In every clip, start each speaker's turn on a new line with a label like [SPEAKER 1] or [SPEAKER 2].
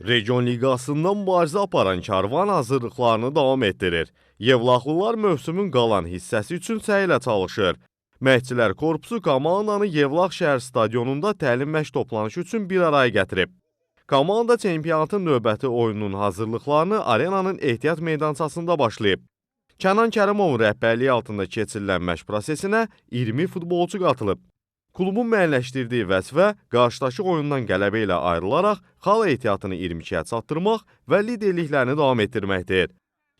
[SPEAKER 1] Region Liqasında mübarizə aparan Karvan hazırlıqlarını davam etdirir. Yevlaxlılar mövsümün qalan hissəsi üçün səylə çalışır. Məşqçilər korpusu komandanı Yevlax şəhər stadionunda təlim məşq toplanışı üçün bir araya gətirib. Komanda çempionatın növbəti oyununun hazırlıqlarını arenanın ehtiyat meydançasında başlayıb. Kənan Kərimovun rəhbərliyi altında keçirilən məşq prosesinə 20 futbolçu qatılıb. Klubun müəyyənləşdirdiyi vəzifə qarşıdakı oyundan qələbə ilə ayrılaraq xal ehtiyatını 22-yə çatdırmaq və liderliklərini davam etdirməkdir.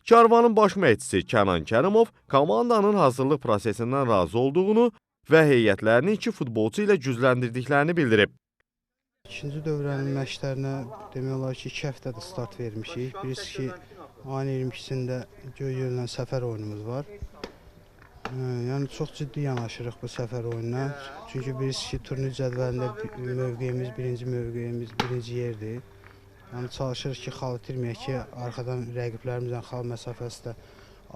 [SPEAKER 1] Karvanın baş məşqçisi Kənan Kərimov komandanın hazırlıq prosesindən razı olduğunu və heyətlərini iki futbolçu ilə gücləndirdiklərini bildirib.
[SPEAKER 2] İkinci dövrənin məşqlərinə demək olar ki, 2 həftədir start vermişik. Birisi ki, ayın 22-sində Göygöllə səfər oyunumuz var. Yəni çox ciddi yanaşırıq bu səfər oyununa. Çünki birisi ki, turnir cədvəlində mövqeyimiz, birinci mövqeyimiz, birinci yerdir. Yəni çalışırıq ki, xal itirməyək ki, arxadan rəqiblərimizlə xal məsafəsi də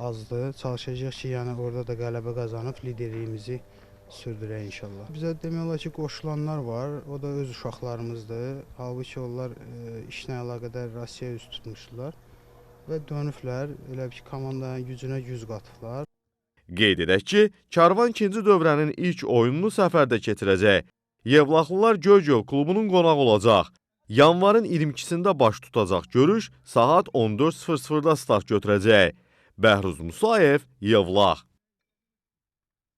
[SPEAKER 2] azdır. Çalışacağıq ki, yəni orada da qələbə qazanıb liderliyimizi sürdürək inşallah. Bizə demək olar ki, qoşulanlar var. O da öz uşaqlarımızdır. Halbuki onlar e, işlə əlaqədar Rusiyaya üz tutmuşdular və dönüblər. Elə ki, komandanın gücünə güc qatıblar.
[SPEAKER 1] Qeyd edək ki, Karvan ikinci dövrənin ilk oyununu səfərdə keçirəcək. Yevlaxlılar Göygöl klubunun qonağı olacaq. Yanvarın 22-sində baş tutacaq görüş saat 14:00-da start götürəcək. Bəhruz Musayev, Yevlax